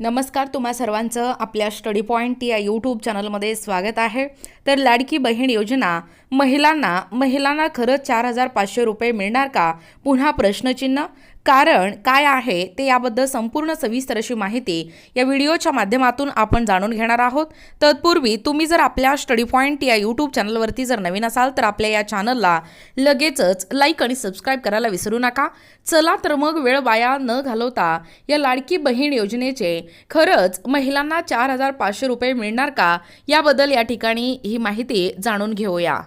नमस्कार तुम्हा सर्वांचं आपल्या स्टडी पॉईंट या यूट्यूब चॅनलमध्ये स्वागत आहे. तर लाडकी बहीण योजना महिलांना महिलांना खरंच चार हजार पाचशे रुपये मिळणार का? पुन्हा प्रश्नचिन्ह. कारण काय आहे ते याबद्दल संपूर्ण सविस्तर अशी माहिती या व्हिडिओच्या माध्यमातून आपण जाणून घेणार आहोत. तत्पूर्वी तुम्ही जर आपल्या स्टडी पॉईंट या यूट्यूब चॅनलवरती जर नवीन असाल तर आपल्या या चॅनलला लगेचच लाईक आणि सबस्क्राईब करायला विसरू नका. चला तर मग वेळ वाया न घालवता या लाडकी बहीण योजनेचे खरंच महिलांना चार हजार पाचशे रुपये मिळणार का? याबद्दल या ठिकाणी ही माहिती जाणून घेऊया.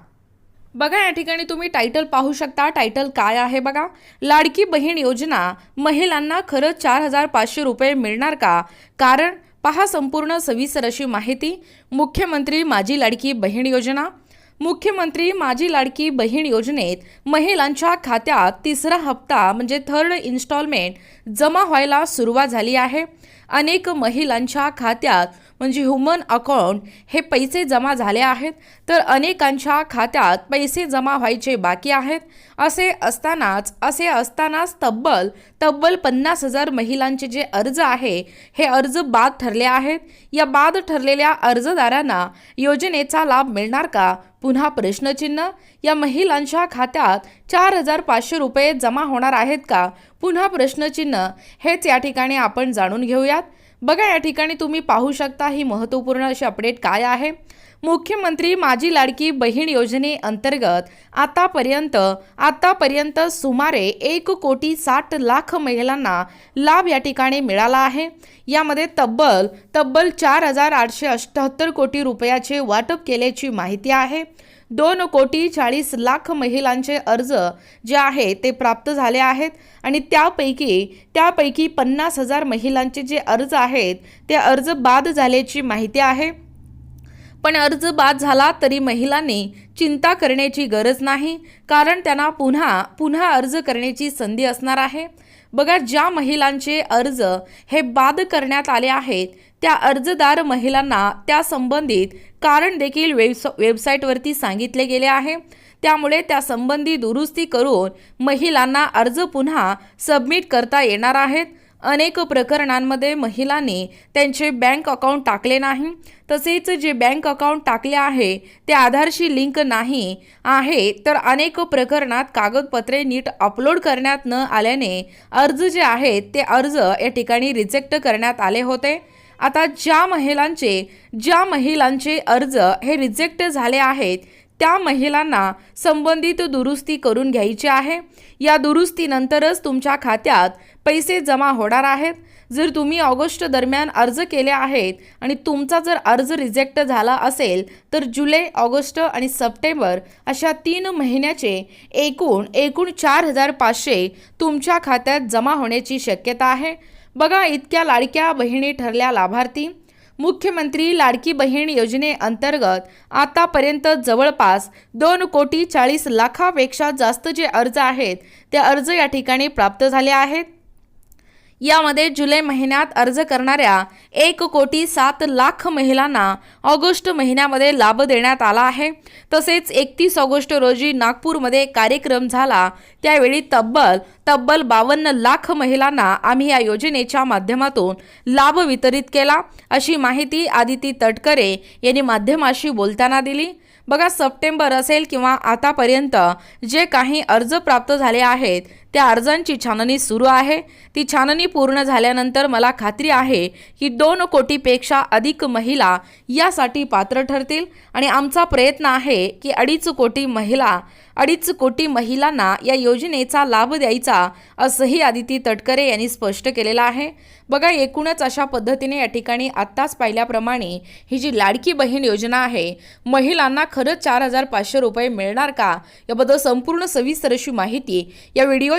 बघा या ठिकाणी तुम्ही टायटल पाहू शकता. टायटल काय आहे बघा? लाडकी बहीण योजना महिलांना खरंच चार हजार पाचशे रुपये मिळणार का? कारण पहा संपूर्ण सविस्तर अशी माहिती. मुख्यमंत्री माझी लाडकी बहीण योजना. मुख्यमंत्री माझी लाडकी बहीण योजनेत महिलांच्या खात्यात तिसरा हप्ता म्हणजे थर्ड इन्स्टॉलमेंट जमा व्हायला सुरुवात झाली आहे. अनेक महिलांच्या खात्यात म्हणजे ह्युमन अकाउंट हे पैसे जमा झाले आहेत तर अनेकांच्या खात्यात पैसे जमा व्हायचे बाकी आहेत. असे असतानाच असे असतानाच तब्बल तब्बल पन्नास हजार महिलांचे जे अर्ज आहे हे अर्ज बाद ठरले आहेत. या बाद ठरलेल्या अर्जदारांना योजनेचा लाभ मिळणार का? पुन्हा प्रश्नचिन्ह. या महिलांच्या खात्यात चार हजार पाचशे रुपये जमा होणार आहेत का? पुन्हा प्रश्नचिन्ह. हेच या ठिकाणी आपण जाणून घेऊयात. बघा या ठिकाणी तुम्ही पाहू शकता ही महत्त्वपूर्ण अशी अपडेट काय आहे. मुख्यमंत्री माझी लाडकी बहीण योजनेअंतर्गत आतापर्यंत आतापर्यंत सुमारे एक कोटी साठ लाख महिलांना लाभ या ठिकाणी मिळाला आहे. यामध्ये तब्बल तब्बल चार हजार आठशे अठ्ठ्याहत्तर कोटी रुपयाचे वाटप केल्याची माहिती आहे. दोन कोटी चाळीस लाख महिलांचे अर्ज जे आहे ते प्राप्त झाले आहेत आणि त्यापैकी त्यापैकी पन्नास हजार महिलांचे जे अर्ज आहेत ते अर्ज बाद झाल्याची माहिती आहे. पण अर्ज बाद झाला तरी महिलांनी चिंता करण्याची गरज नाही कारण त्यांना पुन्हा पुन्हा अर्ज करण्याची संधी असणार आहे. बघा ज्या महिलांचे अर्ज हे बाद करण्यात आले आहेत त्या अर्जदार महिलांना त्या संबंधित कारण देखील वेबस वेबसाईटवरती सांगितले गेले आहे. त्यामुळे त्या संबंधी दुरुस्ती करून महिलांना अर्ज पुन्हा सबमिट करता येणार आहेत. अनेक प्रकरणांमध्ये महिलांनी त्यांचे बँक अकाउंट टाकले नाही. तसेच जे बँक अकाउंट टाकले आहे ते आधारशी लिंक नाही आहे तर अनेक प्रकरणात कागदपत्रे नीट अपलोड करण्यात न आल्याने अर्ज जे आहेत ते अर्ज या ठिकाणी रिजेक्ट करण्यात आले होते. आता ज्या महिलांचे ज्या महिलांचे अर्ज हे रिजेक्ट झाले आहेत त्या महिलांना संबंधित दुरुस्ती करून घ्यायची आहे. या दुरुस्तीनंतरच तुमच्या खात्यात पैसे जमा होणार आहेत. जर तुम्ही ऑगस्ट दरम्यान अर्ज केले आहेत आणि तुमचा जर अर्ज रिजेक्ट झाला असेल तर जुलै ऑगस्ट आणि सप्टेंबर अशा तीन महिन्याचे एकूण एकूण चार हजार पाचशे तुमच्या खात्यात जमा होण्याची शक्यता आहे. बघा इतक्या लाडक्या बहिणी ठरल्या लाभार्थी. मुख्यमंत्री लाडकी बहीण योजनेअंतर्गत आतापर्यंत जवळपास दोन कोटी चाळीस लाखापेक्षा जास्त जे अर्ज आहेत ते अर्ज या ठिकाणी प्राप्त झाले आहेत. यामध्ये जुलै महिन्यात अर्ज करणाऱ्या एक कोटी सात लाख महिलांना ऑगस्ट महिन्यामध्ये लाभ देण्यात आला आहे. तसेच एकतीस ऑगस्ट रोजी नागपूरमध्ये कार्यक्रम झाला. त्यावेळी तब्बल तब्बल बावन्न लाख महिलांना आम्ही या योजनेच्या माध्यमातून लाभ वितरित केला अशी माहिती आदिती तटकरे यांनी माध्यमाशी बोलताना दिली. बघा सप्टेंबर असेल किंवा आतापर्यंत जे काही अर्ज प्राप्त झाले आहेत त्या अर्जांची छाननी सुरू आहे. ती छाननी पूर्ण झाल्यानंतर मला खात्री आहे की दोन कोटीपेक्षा अधिक महिला यासाठी पात्र ठरतील आणि आमचा प्रयत्न आहे की अडीच कोटी महिला अडीच कोटी महिलांना या योजनेचा लाभ द्यायचा असंही आदिती तटकरे यांनी स्पष्ट केलेलं आहे. बघा एकूणच अशा पद्धतीने या ठिकाणी आत्ताच पाहिल्याप्रमाणे ही जी लाडकी बहीण योजना आहे महिलांना खरंच चार हजार पाचशे रुपये मिळणार का? याबद्दल संपूर्ण सविस्तर अशी माहिती या व्हिडिओ